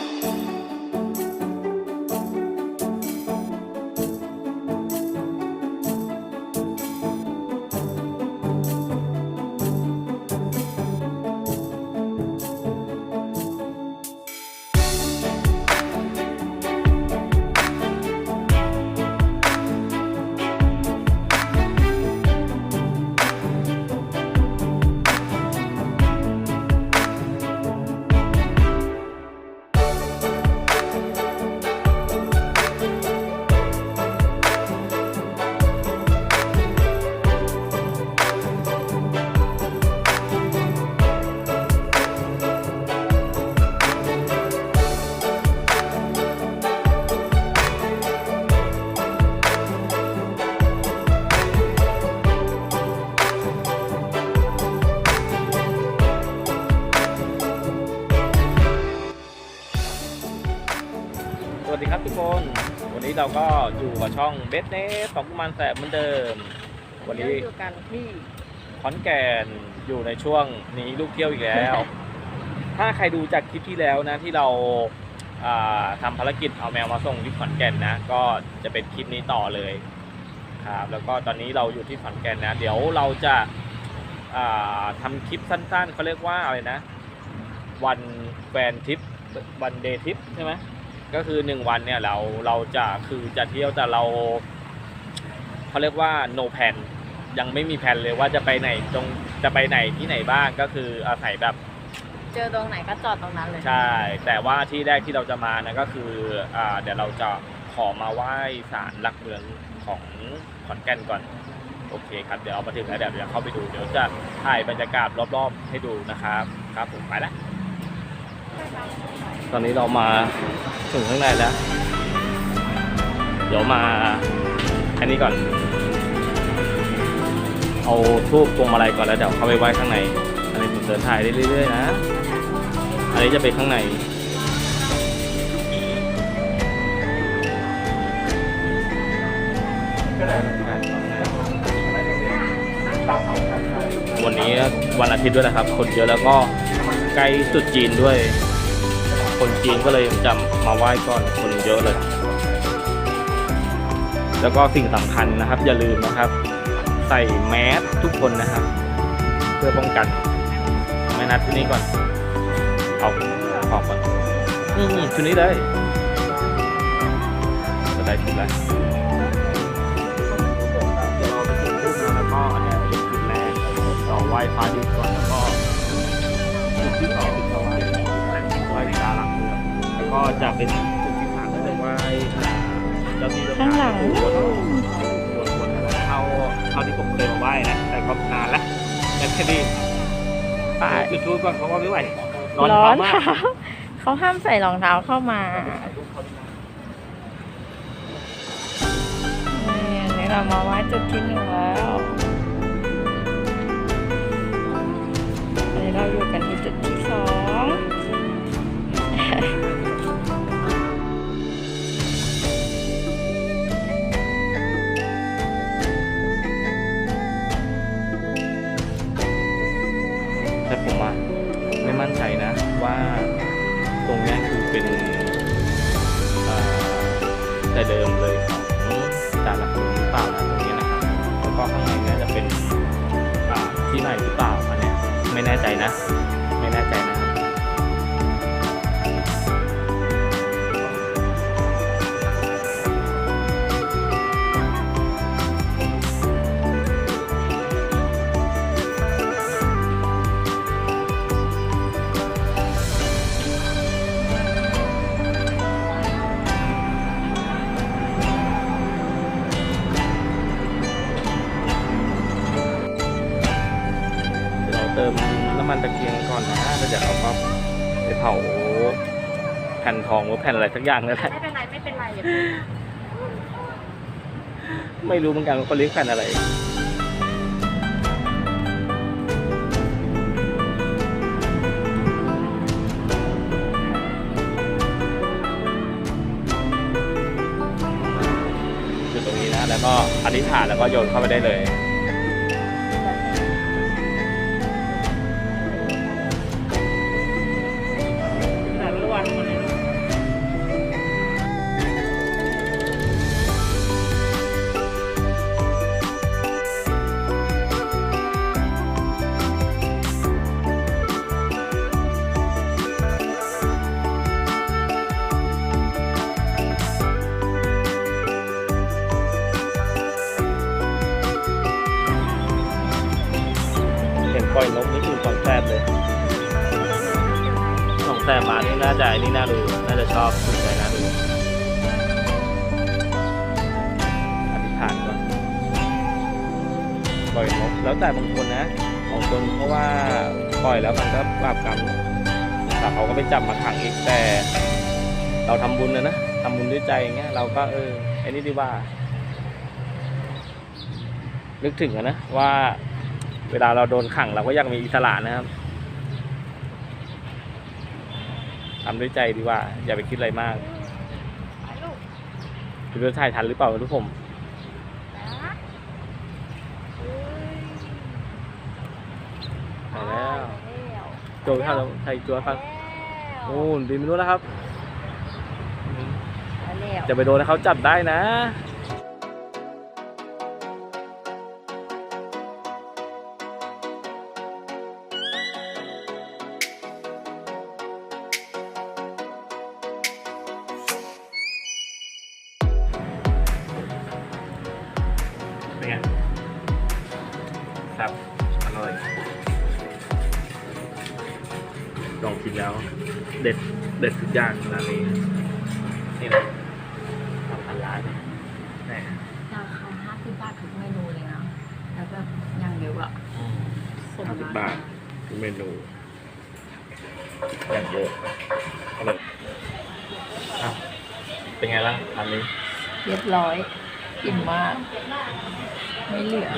Yeah. ครับทุกคน วันนี้เราก็อยู่กับช่องเบสเนสสองกุมารแสบเหมือนเดิม วันนี้อยู่กันที่ขอนแก่นอยู่ในช่วงหนี้ลูกเที่ยวอีกแล้ว ถ้าใครดูจากคลิปที่แล้วนะที่เราอ่าทำภารกิจเอาแมวมาส่งที่ขอนแก่นนะ ก็จะเป็นคลิปนี้ต่อเลยครับแล้วก็ตอนนี้เราอยู่ที่ขอนแก่นนะ เดี๋ยวเราจะอ่าทำคลิปสั้นๆเขาเรียกว่าอะไรนะ วันแฟนทริปวันเดย์ทริปใช่ไหม ก็คือหนึ่งวันเนี่ยเราเราจะคือจะเที่ยวแต่เราเขาเรียกว่า no plan ยังไม่มีแผนเลยว่าจะไปไหนตรงจะไปไหนที่ไหนบ้างก็คืออาศัยแบบเจอตรงไหนก็จอดตรงนั้นเลยใช่ แต่ว่าที่แรกที่เราจะมานะก็คืออ่าเดี๋ยวเราจะขอมาไหว้ศาลหลักเมืองของขอนแก่นก่อน โอเคครับเดี๋ยวเอามาถึงแล้วเดี๋ยวจะเข้าไปดูเดี๋ยวจะถ่ายบรรยากาศรอบๆ ให้ดูนะครับครับผมไปแล้ว ตอนนี้เรามาถึงข้างในแล้ว เดี๋ยวมาอันนี้ก่อน เอาทูบพวงมาลัยก่อนแล้วเดี๋ยวเข้าไปไหว้ข้างใน อันนี้ผมเดินถ่ายได้เรื่อยๆนะ อันนี้จะไปข้างในวันนี้วันอาทิตย์ด้วยนะครับ คนเยอะแล้วก็ใกล้ตรุดจีนด้วย คนจีนก็เลยจะมาไหว้ก่อนคนเยอะเลย แล้วก็สิ่งสำคัญนะครับ อย่าลืมนะครับ ใส่แมสทุกคนนะครับ เพื่อป้องกันไม่นัดที่นี่ก่อน เอาออกก่อนนี่นี่ชุดนี้เลยจะได้ชุดแล้วเดี๋ยวเราไปจุดทูบนะแล้วก็อันนี้เป็นจุดแรกเราไหว้พระดิบก่อนแล้วก็ จะเป็นจุดที่สามก็จะไหว้เจ้าที่เจ้าทข้างหลังวนๆๆเท่าเท่าที่ผมเคยมาไหว้นะ แต่ก็นานแล้วแต่แค่นี้ป้าจุดทูบก่อนเพราะว่าไม่ไหวร้อนร้อเท้านมากเท้าเขาห้ามใส่รองเท้าเข้ามานี่อันนี้เรามาไหว้จุดที่หนึ่งแล้ว ไม่แน่ใจนะ ไม่แน่ใจนะ เดี๋ยวเราเติมน้ำมันตะเกียงก่อนนะแล้วเดี๋ยวเราก็ไปเผาแผ่นทองหรือแผ่นอะไรสักอย่างนั่นแหละไม่เป็นไรไม่เป็นไรอย่าไม่รู้เหมือนกันว่าเขาเรียกแผ่นอะไรอยู่ตรงนี้นะ แล้วก็อธิษฐานแล้วก็โยนเข้าไปได้เลย อยลบนี่คือของแซบเลย ของแซบมานี่น่าจะไอ้นี่น่าดูน่าจะชอบถูกใจน่าดูอธิษฐานก่อนปล่อยลบแล้วแต่บางคนนะบางคนเพราะว่าปล่อยแล้วมันก็บาปกรรมแต่เขาก็ไปจับมาขังอีกแต่ เราทำบุญนะนะทำบุญด้วยใจอย่างเงี้ยเราก็เออไอ้นี่ดีว่านึกถึงนะว่า เวลาเราโดนขังเราก็ยังมีอิสระนะครับทำด้วยใจดีกว่า อย่าไปคิดอะไรมากดูว่าถ่ายทันหรือเปล่าทุกผมถ่ายแล้วโจยเข้าแล้วถ่ายตัวฟังโอ้นบินไม่รู้แล้วครับแล้วจะไปโดนให้เขาจับได้นะ เด็ดเด็ดทุกอย่างร้านนี้นี่นะทำพันล้านนี่ราคาห้าสิบบาททุกเมนูเลยนะแล้วแบบอย่างเดียวอะสมห้าสิบราบาคาททุกเมนูอย่างเยอะอร่อยอะเป็นไงบ้างอันนี้เรียบร้อยอิ่มมาก ไม่เหลือ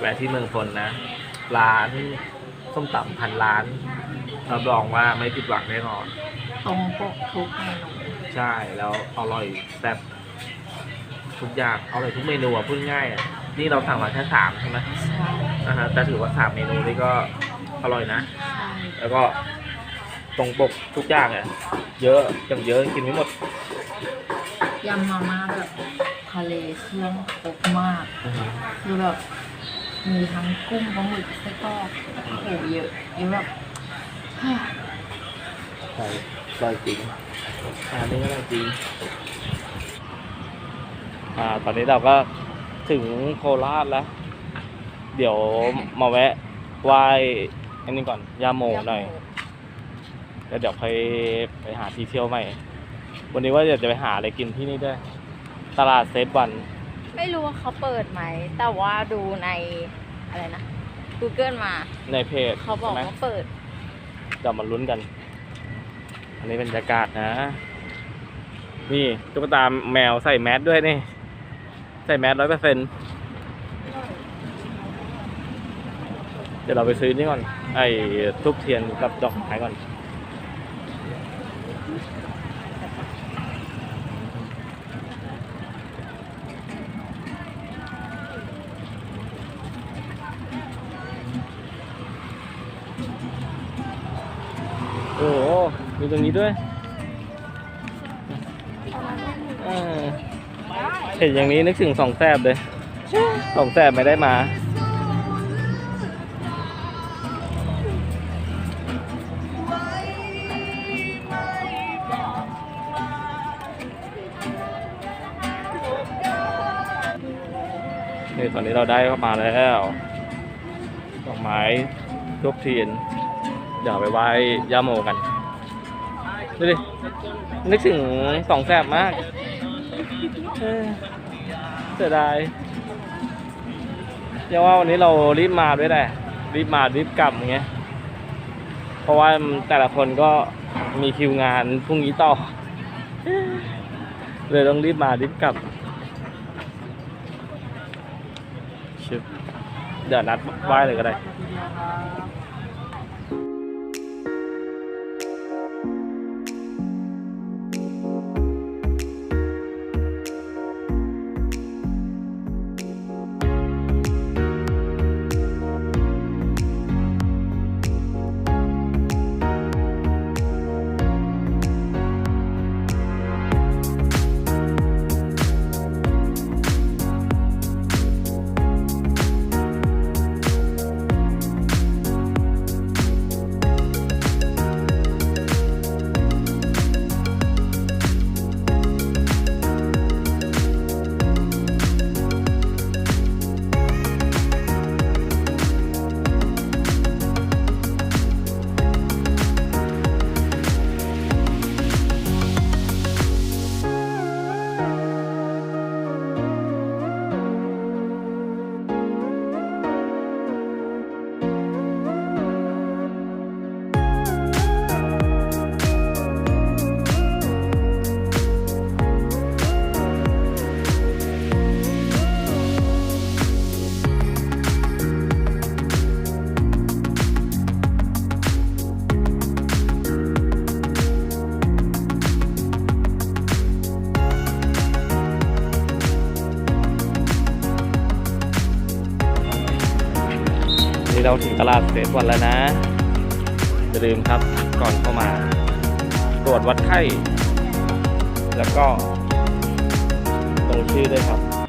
แวะที่เมืองพลนะ ร้านส้มตำพันล้าน รับรองว่าไม่ผิดหวังแน่นอน ตรงปกทุกเมนูใช่แล้วอร่อยแซ่บทุกอย่างอร่อยทุกเมนูอะพูดง่ายอะนี่เราสั่งมาแค่สามใช่ไหมใช่อ่าฮะแต่ถือว่าสามเมนูนี่ก็อร่อยนะ ใช่แล้วก็ตรงปกทุกอย่างอะเยอะอย่างเยอะกินไม่หมดยำมาม่าแบบทะเลเครื่องครบมากคือแบบมีทั้งกุ้งปลาหมึกไส้กรอกโอ้โหเยอะเยอะแบบ ใช่อร่อยจริงอันนี้ก็อร่อยจริง อ่า ตอนนี้เราก็ถึงโคราชแล้ว เดี๋ยวมาแวะไหว้อันนี้ก่อนย่าโมหน่อย แล้วเดี๋ยวค่อยไปหาที่เที่ยวใหม่ วันนี้ว่าเดี๋ยวจะไปหาอะไรกินที่นี่ด้วย ตลาดเซฟวัน ไม่รู้ว่าเขาเปิดไหม แต่ว่าดูในอะไรนะ Google มา ในเพจเขาบอกใช่ไหมว่าเปิด เดี๋ยวมาลุ้นกัน อันนี้เป็นบรรยากาศนะ นี่ตุ๊กตาแมวใส่แมสด้วยนี่ ใส่แมสร้อยเปอร์เซ็นเดี๋ยวเราไปซื้อนี่ก่อน ไอ้ทุบเทียนกับดอกไม้ก่อน โอ้โหมี ตรงนี้ด้วยเห็นอย่างนี้นึกถึงสองแซบเลยสองแซบไม่ได้มา นี่ตอนนี้เราได้เข้ามาแล้วดอกไม้ทุบเทียนเดี๋ยวไปไหว้ย่าโมกัน ดูดิ นึกถึงสองแสบมากเสียดายยังว่าวันนี้เรารีบมาด้วยแหละรีบมารีบกลับอย่างเงี้ย เพราะว่าแต่ละคนก็มีคิวงานพรุ่งนี้ต่อ เลยต้องรีบมารีบกลับชึบเดี๋ยวนัดไหว้เลยก็ได้ ถึงตลาดเฟสวันแล้วนะอย่าลืมครับก่อนเข้ามา ตรวจวัดไข้ แล้วก็ลงชื่อด้วยครับ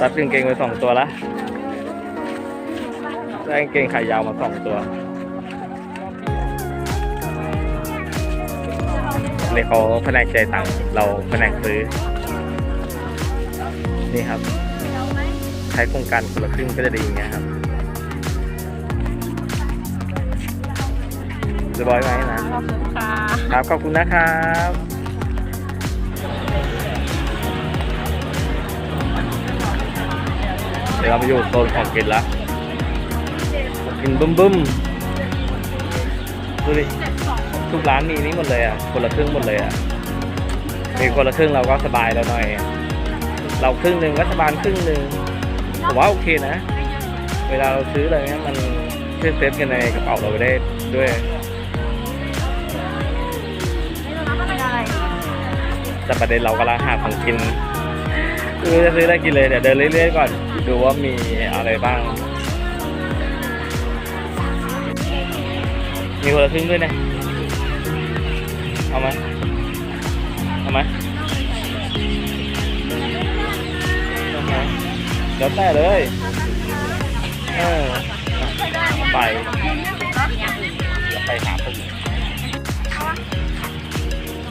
ตัดกางเกงไปสองตัวละได้กางเกงขายาวมาสองตัวนี่เขาแผนกใจายตังค์เราแผนกซื้อ นี่ครับ ใช้โครงการคนละครึ่งก็จะดีอย่างเงี้ยครับเรียบร้อยไหมนะขอบคุณค่ะครับขอบคุณนะครับ เดี๋ยวเราไปอยู่โซนของกินละของกินบึ้มบึ้มดูดิทุกร้านมีนี่หมดเลยอะคนละครึ่งหมดเลยอะมีคนละครึ่งเราก็สบายแล้วหน่อย เราครึ่งหนึ่งรัฐบาลครึ่งหนึ่งผมว่าโอเคนะ เวลาเราซื้ออะไรเงี้ยมันช่วยเซฟกันในกระเป๋าเราไปได้ด้วยแต่ประเด็นเรากำลังหาของกินคือจะซื้ออะไรกินเลยเดี๋ยวเดินเรื่อยๆก่อน ดูว่ามีอะไรบ้าง มีคนละครึ่งด้วยนะ เอาไหมเอาไหมเอาไหมเดี๋ยวแต่เลย เออ ไปแล้วไปหาผม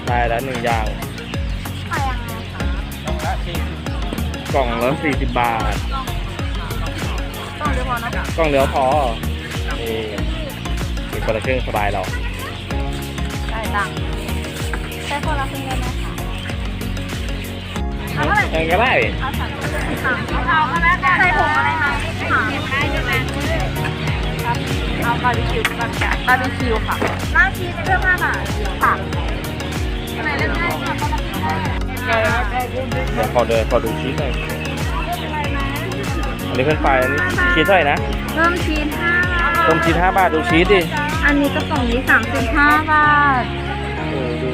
ได้แล้วหนึ่งอย่างกล่องละสี่สิบบาท กล่องเดียวพอนี่มีคนละครึ่งสบายเราได้ตังค์ใช้คนละครึ่งได้ไหมคะเอาเท่าไหร่เออก็ได้เอาสามเอาก็แล้วกันใส่ถุงอะไรคะถามได้ใช่ไหมครับเอาบาร์บีคิวกันจ้ะบาร์บีคิวค่ะน้ำชีสเพิ่มห้าบาทค่ะอะไรเล่นได้ค่ะเดี๋ยวขอเดินขอดูชีสหน่อย อันนี้เป็นไฟอันนี้ชีสเท่าไหร่นะเพิ่มชีสห้าบาทเพิ่มชีสห้าบาทดูชีสดิอันนี้กระป๋องนี้สามสิบห้าบาทเออดู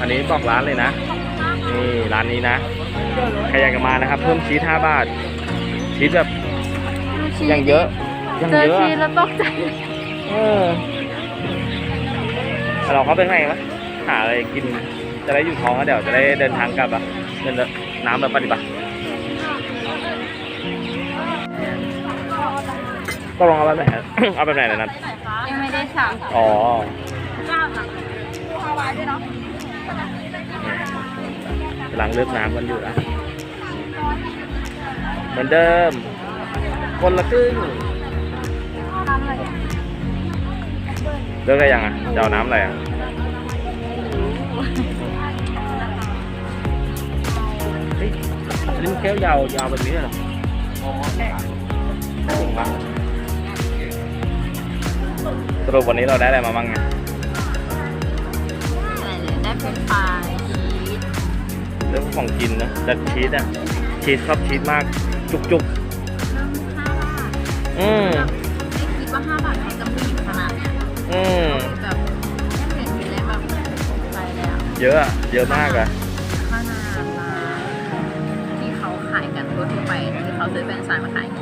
อันนี้บอกร้านเลยนะนี่ร้านนี้นะใครอยากจะมานะครับ เพิ่มชีสห้าบาท ชีสแบบดูชีสยังเยอะยังเจอเยอะชีสอะแล้วตกใจเออแต่เราเข้าไปข้างในวะหาอะไรกินจะได้อยู่ท้องแล้วเดี๋ยวจะได้เดินทางกลับอะเดินน้ำแบบปฏิบัติ ก็ลองเอาแบบไหนเอาแบบไหนนะนัทยังไม่ได้สั่งอ๋อเจ้าสั่งดูฮาวายด้วยเนาะกำลังเลือกน้ำกันอยู่นะเหมือนเดิม คนละครึ่งน้ำอะไรอะเลือกได้ยังอะจะเอาน้ำอะไรอะเฮ้ยอันนี้มันแก้วยาวยาวแบบนี้เหรอ รุปวันนี้เราได้อะไรมาบ้างไงได้เป็นปลาชีสเรื่องของกินนะแต่ชีสอะ ชีสชอบชีสมาก จุกจุกเริ่มห้าบาทๆอืมไม่คิดว่าห้าบาทมันจะมีขนาดเนี้ยอืมแบบไม่เห็นมีเลยแบบไปเลยอะเยอะอะเยอะมากอะขนาดร้านที่เขาขายกันทั่วๆไปที่เขาซื้อแฟรนไชส์มาขายอย่างเงี้ย